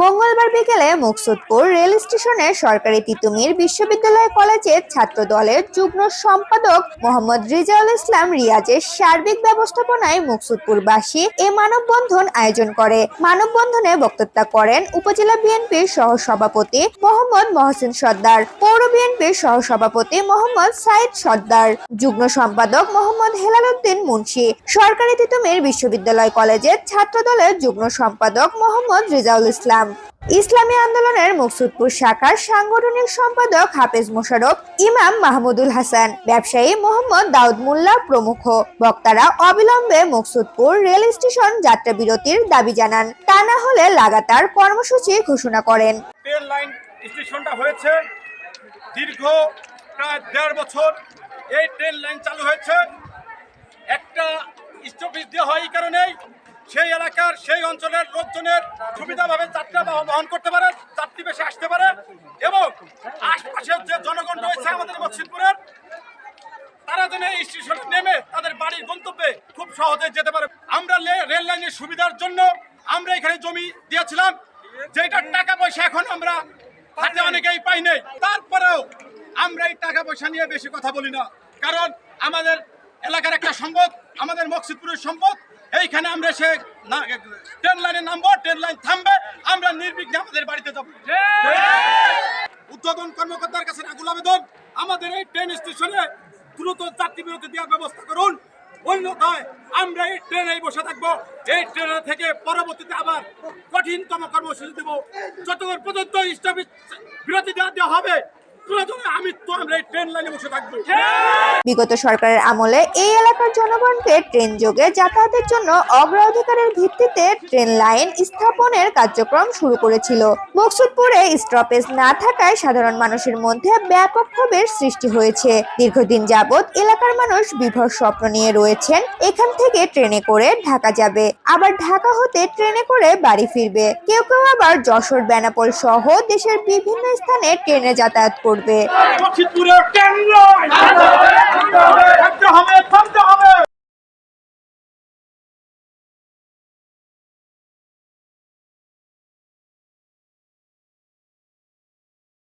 মঙ্গলবার বিকেলে মুকসুদপুর রেল স্টেশনে সরকারি তিতুমির বিশ্ববিদ্যালয় কলেজের ছাত্র দলের যুগ্ম সম্পাদক মোহাম্মদ রিজাউল ইসলাম রিয়াজের সার্বিক ব্যবস্থাপনায় মুকসুদপুরবাসী এ মানববন্ধন আয়োজন করে। মানববন্ধনে বক্তব্য করেন উপজেলা বিএনপির সহ সভাপতি মোহাম্মদ মহসিন সর্দার, পৌর বিএনপির সহ সভাপতি মোহাম্মদ সাইদ সর্দার, যুগ্ম সম্পাদক মোহাম্মদ হেলাল উদ্দিন মুন্সি, সরকারি তিতুমির বিশ্ববিদ্যালয় কলেজের ছাত্র দলের যুগ্ম সম্পাদক মোহাম্মদ রিজাউল ইসলাম। ইসলামী আন্দোলনের মুকসুদপুর শাখার সাংগঠনিক সম্পাদক হাফেজ মোশারফ ইমাম মাহমুদুল হাসান, ব্যবসায়ী মোহাম্মদ দাউদ মোল্লা প্রমুখ। বক্তারা অবিলম্বে মুকসুদপুর রেল স্টেশন যাত্রা বিরতির দাবি জানান। তা না হলে লাগাতার কর্মসূচি ঘোষণা করেন। ট্রেন লাইন স্টেশনটা হয়েছে দীর্ঘ প্রায় দেড় বছর। এই ট্রেন লাইন চালু হয়েছে। একটা স্টপেজ দেওয়া হয় এই কারণেই সেই এলাকার, সেই অঞ্চলের লোকজনের সুবিধাভাবে যাত্রা বহ- বহন করতে পারে, যাত্রী বেশি আসতে পারে এবং আশপাশের যে জনগণ রয়েছে আমাদের মসজিদপুরের, তারা যেন এই স্টেশনে নেমে তাদের বাড়ির গন্তব্যে খুব সহজে যেতে পারে। আমরা রেল লাইনের সুবিধার জন্য আমরা এখানে জমি দিয়েছিলাম যেটার টাকা পয়সা এখন আমরা হাতে অনেকেই পাই নাই। তারপরেও আমরা এই টাকা পয়সা নিয়ে বেশি কথা বলি না, কারণ আমাদের এলাকার একটা সম্পদ, আমাদের মকসিদপুরের সম্পদ এইখানে আমরা সে ট্রেন লাইনে নামবো, ট্রেন লাইন থামবে, আমরা নির্বিঘ্নে আমাদের বাড়িতে যাব। উদ্বোধন কর্মকর্তার কাছে আগুল আবেদন, আমাদের এই ট্রেন স্টেশনে দ্রুত যাত্রী বিরতি দেওয়ার ব্যবস্থা করুন। অন্যথায় আমরা এই ট্রেনে বসে থাকব। এই ট্রেনে থেকে পরবর্তীতে আবার কঠিনতম কর্মসূচি দেবো। যতক্ষণ পর্যন্ত স্টপেজ বিরতি দেওয়া দেওয়া হবে বিগত সরকারের আমলে এই এলাকার জনগণকে ট্রেন যোগে যাতায়াতের জন্য অগ্রাধিকারের ভিত্তিতে ট্রেন লাইন স্থাপনের কার্যক্রম শুরু করেছিল। মকসুদপুরে স্টপেজ না থাকায় সাধারণ মানুষের মধ্যে ব্যাপক ক্ষোভের সৃষ্টি হয়েছে। দীর্ঘদিন যাবৎ এলাকার মানুষ বিভর স্বপ্ন নিয়ে রয়েছেন, এখান থেকে ট্রেনে করে ঢাকা যাবে। আবার ঢাকা হতে ট্রেনে করে বাড়ি ফিরবে। কেউ কেউ আবার যশোর, বেনাপোল সহ দেশের বিভিন্ন স্থানে ট্রেনে যাতায়াত করবে। মসজিদপুরে